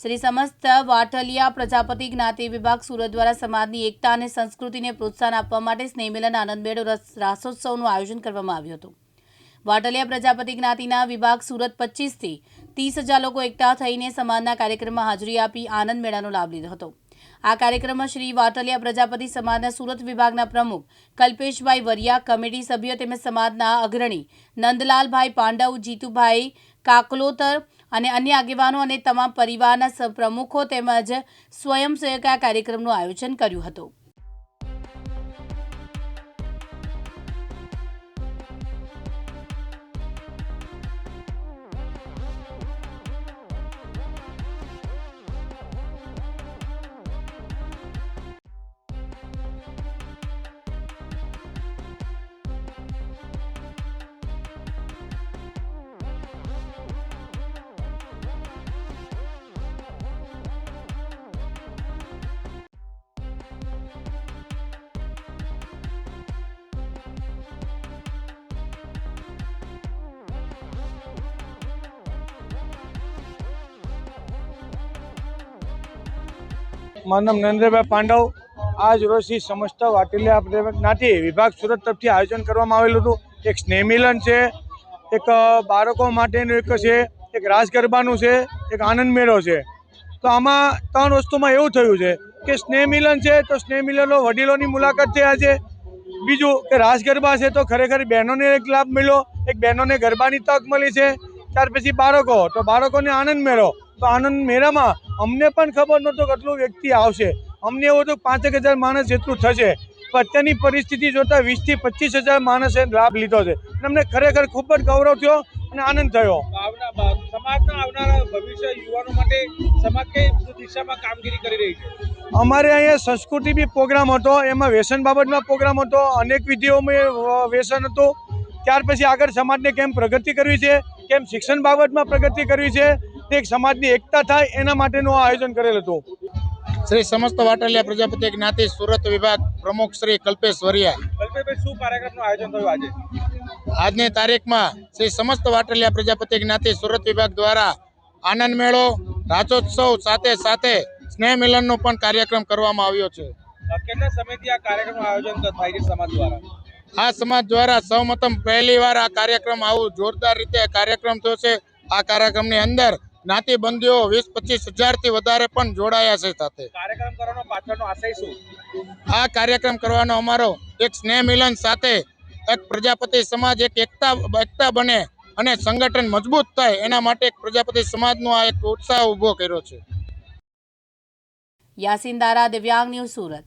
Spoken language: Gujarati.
શ્રી સમસ્ત વાટલિયા પ્રજાપતિ જ્ઞાતિ વિભાગ સુરત દ્વારા સમાજની એકતા અને સંસ્કૃતિને પ્રોત્સાહન આપવા માટે સ્નેહમિલન આનંદમેળો રસ, રાસોત્સવનું આયોજન કરવામાં આવ્યું હતું. વાટલિયા પ્રજાપતિ જ્ઞાતિના વિભાગ સુરત પચીસથી ત્રીસ હજાર લોકો એકઠા થઈને સમાજના કાર્યક્રમમાં હાજરી આપી આનંદ મેળાનો લાભ લીધો હતો. આ કાર્યક્રમમાં શ્રી વાટલિયા પ્રજાપતિ સમાજના સુરત વિભાગના પ્રમુખ કલ્પેશભાઈ વરિયા, કમિટી સભ્યો તેમજ સમાજના અગ્રણી નંદલાલભાઈ પાંડવ, જીતુભાઈ કાકલોતર અને અન્ય આગેવાનો અને તમામ પરિવારના પ્રમુખો તેમજ સ્વયંસેવકે આ કાર્યક્રમનું આયોજન કર્યું હતું. મારું નામ નરેન્દ્રભાઈ પાંડવ. આજ રોજથી સમસ્ત વાટીલિયા જ્ઞાતિ વિભાગ સુરત તરફથી આયોજન કરવામાં આવેલું હતું. એક સ્નેહમિલન છે, એક બાળકો માટેનું એક છે, એક રાસ ગરબાનું છે, એક આનંદ મેળો છે. તો આમાં ત્રણ વસ્તુમાં એવું થયું છે કે સ્નેહમિલન છે તો સ્નેહમિલનો વડીલોની મુલાકાત થઈ આજે. બીજું કે રાસ ગરબા છે તો ખરેખર બહેનોને એક લાભ મળ્યો, એક બહેનોને ગરબાની તક મળી છે. ત્યાર પછી બાળકો તો બાળકોને આનંદ મેળો. તો આનંદ મેળામાં અમને પણ ખબર નહોતું કે આટલું વ્યક્તિ આવશે. અમને એવું હતું પાંચેક હજાર માણસ જેટલું થશે. પણ અત્યારની પરિસ્થિતિ જોતાં વીસથી પચીસ હજાર માણસે લાભ લીધો છે. અને અમને ખરેખર ખૂબ જ ગૌરવ થયો અને આનંદ થયો. સમાજના આવનારા ભવિષ્ય યુવાનો માટે સમાજ કઈ દિશામાં કામગીરી કરી રહી છે? અમારે અહીંયા સંસ્કૃતિ બી પ્રોગ્રામ હતો એમાં વ્યસન બાબતમાં પ્રોગ્રામ હતો અનેક વિધિઓમાં વ્યસન હતું. ત્યાર પછી આગળ સમાજને કેમ પ્રગતિ કરવી છે? કેમ શિક્ષણ બાબતમાં પ્રગતિ કરવી છે તે એક સમાજની એકતા થાય એના માટેનું આયોજન કરેલ હતું. શ્રી સમસ્ત વાટલિયા પ્રજાપતિ જ્ઞાતિ સુરત વિભાગ પ્રમુખ શ્રી કલ્પેશ વરિયા. કલ્પેશભાઈ શું કાર્યક્રમનું આયોજન થયું આજે? આજની તારીખમાં શ્રી સમસ્ત વાટલિયા પ્રજાપતિ જ્ઞાતિ સુરત વિભાગ દ્વારા આનંદ મેળો રાજોત્સવ સાથે સાથે સ્નેહ મિલનનો પણ કાર્યક્રમ કરવામાં આવ્યો છે. કેટલા સમયથી આ કાર્યક્રમનું આયોજન થાય છે સમાજ દ્વારા? આ સમાજ દ્વારા સૌમતમ પહેલી વાર આ કાર્યક્રમ આવું જોરદાર રીતે કાર્યક્રમ થયો છે. આ કાર્યક્રમની અંદર જ્ઞાતિબંધીઓ વીસ પચીસ હજારથી વધારે પણ જોડાયા છે સાથે. કાર્યક્રમ કરવાનો પાછળનો આશય શું? આ કાર્યક્રમ કરવાનો અમારો એક સ્નેહ મિલન સાથે એક પ્રજાપતિ સમાજ એક એકતા એકતા બને અને સંગઠન મજબૂત થાય એના માટે એક પ્રજાપતિ સમાજનો આ એક ઉત્સાહ ઊભો કર્યો છે. યાસીન દારા દિવ્યાંગ ન્યૂઝ સુરત.